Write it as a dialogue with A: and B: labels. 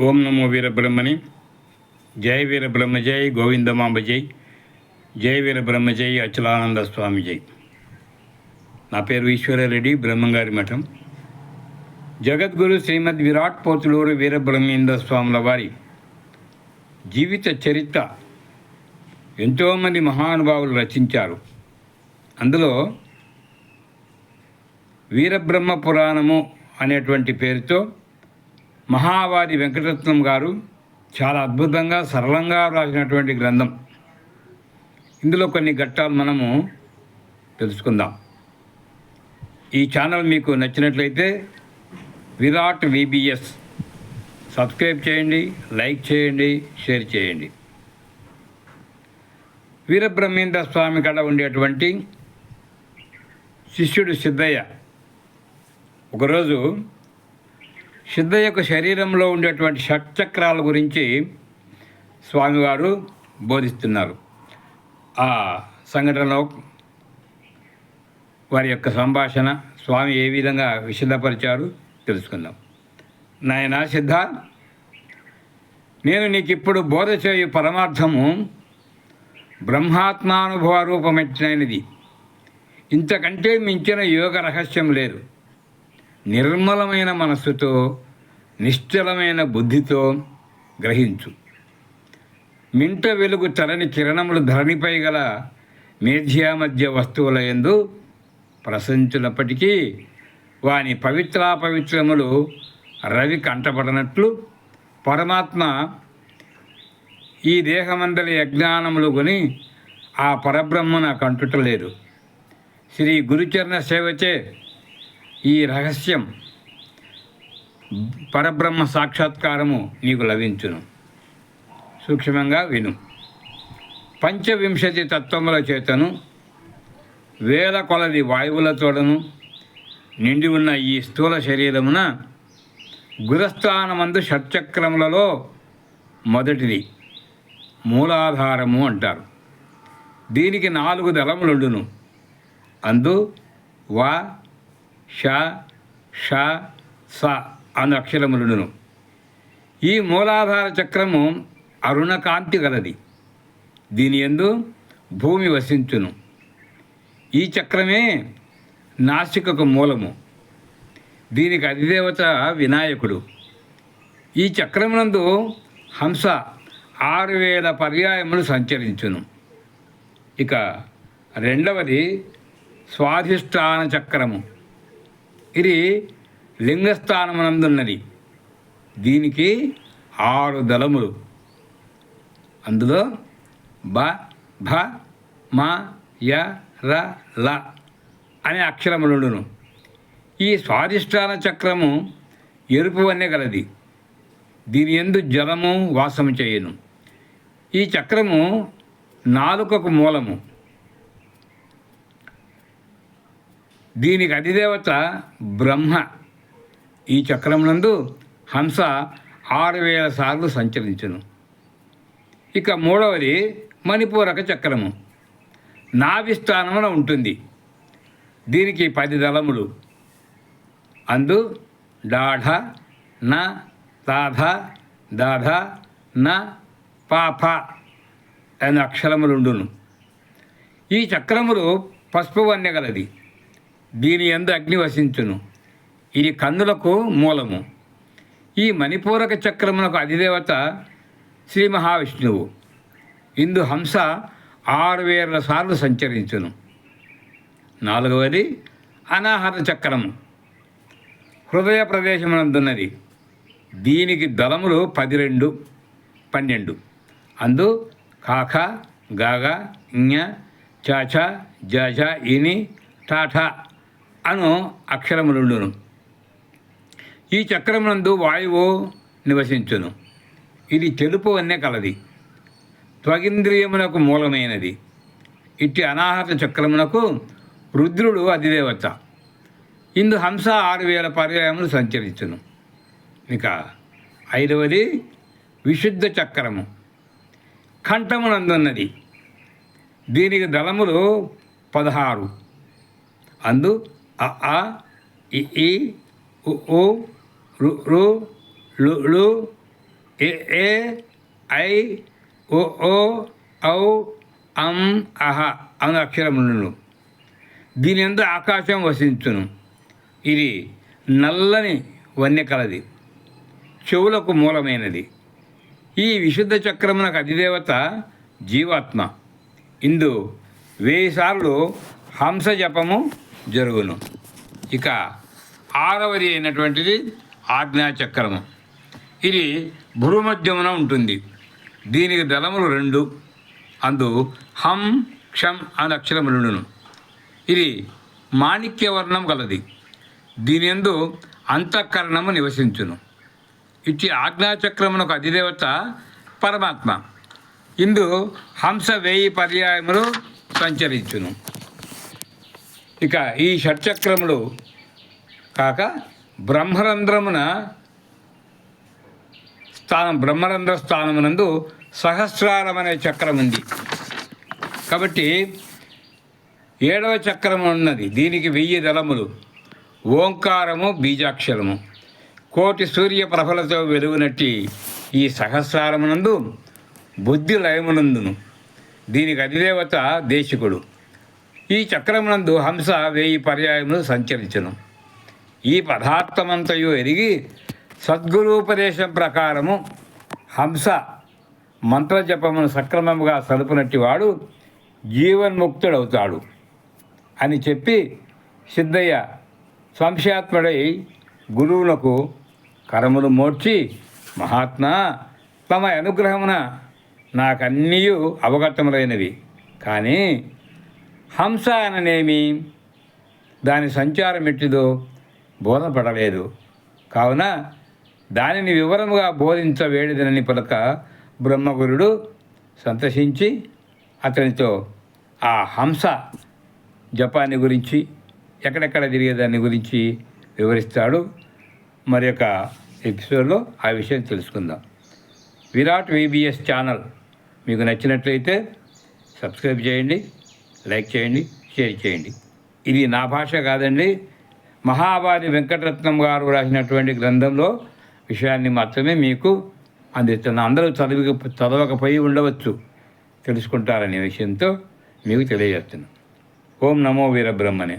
A: ఓం నమో వీరబ్రహ్మణి జై వీరబ్రహ్మ జై గోవిందమాంబ జై. జై వీరబ్రహ్మ జై అచలానంద స్వామి జై. నా పేరు ఈశ్వరారెడ్డి బ్రహ్మంగారి మఠం. జగద్గురు శ్రీమద్ విరాట్ పోతులూరు వీరబ్రహ్మేంద్ర స్వాముల వారి జీవిత చరిత్ర ఎంతోమంది మహానుభావులు రచించారు. అందులో వీరబ్రహ్మ పురాణము అనేటువంటి పేరుతో మహావాది వెంకటరత్నం గారు చాలా అద్భుతంగా సరళంగా రాసినటువంటి గ్రంథం. ఇందులో కొన్ని ఘట్టాలు మనము తెలుసుకుందాం. ఈ ఛానల్ మీకు నచ్చినట్లయితే విరాట్ విబిఎస్ సబ్స్క్రైబ్ చేయండి లైక్ చేయండి షేర్ చేయండి. వీరబ్రహ్మేంద్ర స్వామి కడ ఉండేటువంటి శిష్యుడు సిద్ధయ్య. ఒకరోజు సిద్ధయ్యకు శరీరంలో ఉండేటువంటి షట్చక్రాల గురించి స్వామివారు బోధిస్తున్నారు. ఆ సంఘటనలో వారి యొక్క సంభాషణ స్వామి ఏ విధంగా విశదపరిచారు తెలుసుకుందాం. నాయనా సిద్ధ నేను నీకు ఇప్పుడు బోధ చేయు పరమార్థము బ్రహ్మాత్మానుభవ రూపమెచ్చినది ఇంతకంటే మించిన యోగ రహస్యం లేదు. నిర్మలమైన మనస్సుతో నిశ్చలమైన బుద్ధితో గ్రహించు. మింట వెలుగు తలని కిరణములు ధరణిపై గల మేధ్యామధ్య వస్తువుల ఎందు ప్రశంసినప్పటికీ వాని పవిత్రాపవిత్రములు రవి కంటపడనట్లు పరమాత్మ ఈ దేహమందలి అజ్ఞానములు కొని ఆ పరబ్రహ్మన కంటుటలేదు. శ్రీ గురుచరణ సేవచే ఈ రహస్యం పరబ్రహ్మ సాక్షాత్కారము నీకు లభించును. సూక్ష్మంగా విను. పంచవింశతి తత్వముల చేతను వేల కొలది వాయువులతోడను నిండి ఉన్న ఈ స్థూల శరీరమున గురస్థానమందు షట్చక్రములలో మొదటిది మూలాధారము అంటారు. దీనికి నాలుగు దళములుండును. అందు వా ష ష స అను అక్షరములను ఈ మూలాధార చక్రము అరుణకాంతి గలది. దీని ఎందు భూమి వసించును. ఈ చక్రమే నాసికకు మూలము. దీనికి అధిదేవత వినాయకుడు. ఈ చక్రమునందు హంస ఆరు వేల పర్యాయములు సంచరించును. ఇక రెండవది స్వాధిష్టాన చక్రము. ఇది లింగస్థానమునందున్నది. దీనికి ఆరు దళములు. అందులో బ భ మ య ర ల అనే అక్షరములుండును. ఈ స్వాధిష్టాన చక్రము ఎరుపు వన్నే గలది. దీని ఎందు జలము వాసము చేయను. ఈ చక్రము నాలుకకు మూలము. దీనికి అధిదేవత బ్రహ్మ. ఈ చక్రమునందు హంస ఆరు వేల సార్లు సంచరించును. ఇక మూడవది మణిపూరక చక్రము. నాభిస్థానమున ఉంటుంది. దీనికి పది దళములు. అందు డాఢ న దాధ దాధ న పాప అనే అక్షరములుండును. ఈ చక్రములు పసుపు వన్నె గలది. దీని ఎందు అగ్ని వసించును. ఇది కన్నులకు మూలము. ఈ మణిపూరక చక్రమునకు అధిదేవత శ్రీ మహావిష్ణువు. ఇందు హంస ఆరు వేల సార్లు సంచరించును. నాలుగవది అనాహత చక్రము. హృదయ ప్రదేశమునందున్నది. దీనికి దళములు పది రెండు పన్నెండు. అందు కాక గాగా ఞ చాచ జజ ఇని టాఠా అను అక్షరములుండును. ఈ చక్రమునందు వాయువు నివసించును. ఇది తెలుపు అన్నే కలది. త్వగింద్రియమునకు మూలమైనది. ఇట్టి అనాహత చక్రమునకు రుద్రుడు అధిదేవత. ఇందు హంస ఆరు వేల పర్యాయములు సంచరించును ఇక ఐదవది విశుద్ధ చక్రము. కంఠమునందున్నది. దీనికి దళములు పదహారు. అందు అ ఆ ఇ ఈ ఉ ఊ రు రు లు లు ఏ ఏ ఐ ఓ ఓ ఔ అం అహ అను అక్షరములను దీని ఎందు ఆకాశం వసించును. ఇది నల్లని వన్య కలది చెవులకు మూలమైనది. ఈ విశుద్ధ చక్రమునకు అధిదేవత జీవాత్మ. ఇందు వెయ్యి సార్లు హంస జపము జరుగును. ఇక ఆరవది అయినటువంటిది ఆజ్ఞాచక్రము. ఇది భూమధ్యమున ఉంటుంది. దీనికి దళములు రెండు. అందు హం క్షం అనే రెండును ఇది మాణిక్యవర్ణం గలది. దీని ఎందు అంతఃకరణము నివసించును. ఇచ్చి ఆజ్ఞాచక్రమునకు అధిదేవత పరమాత్మ. ఇందు హంస వేయి పర్యాయములు సంచరించును. ఇక ఈ షట్చక్రములు కాక బ్రహ్మరంధ్రమున స్థానం బ్రహ్మరంధ్ర స్థానమునందు సహస్రారం అనే చక్రం ఉంది కాబట్టి ఏడవ చక్రము ఉన్నది. దీనికి వెయ్యి దళములు. ఓంకారము బీజాక్షరము. కోటి సూర్య ప్రభలతో వెలుగునట్టి ఈ సహస్రారమునందు బుద్ధి లయమునందును. దీనికి అధిదేవత దేశికుడు. ఈ చక్రమునందు హంస వేయి పర్యాయములు సంచరించును. ఈ పదార్థమంతయు ఎరిగి సద్గురూపదేశం ప్రకారము హంస మంత్రజపమును సక్రమముగా సలుపునట్టి వాడు జీవన్ముక్తుడవుతాడు అని చెప్పి సిద్ధయ్య సంశయాత్ముడై గురువులకు కరములు మోడ్చి మహాత్మా తమ అనుగ్రహమున నాకన్నీ అవగతములైనవి. కానీ హంస అననేమి? దాని సంచారం ఎట్టిదో బోధపడలేదు. కావున దానిని వివరముగా బోధించవేడిదనని పలక బ్రహ్మగురుడు సంతసించి అతనితో ఆ హంస జపాన్ని గురించి ఎక్కడెక్కడ తిరిగేదాన్ని గురించి వివరిస్తాడు? మరి యొక్క ఎపిసోడ్లో ఆ విషయం తెలుసుకుందాం. Virat VBS channel. మీకు నచ్చినట్లయితే సబ్స్క్రైబ్ చేయండి. లైక్ చేయండి షేర్ చేయండి. ఇది నా భాష కాదండి. మహాభారి వెంకటరత్నం గారు రాసినటువంటి గ్రంథంలో విషయాన్ని మాత్రమే మీకు అందిస్తున్న. అందరూ చదివి చదవకపోయి ఉండవచ్చు. తెలుసుకుంటారనే విషయంతో మీకు తెలియజేస్తున్నాను. ఓం నమో వీరబ్రహ్మనే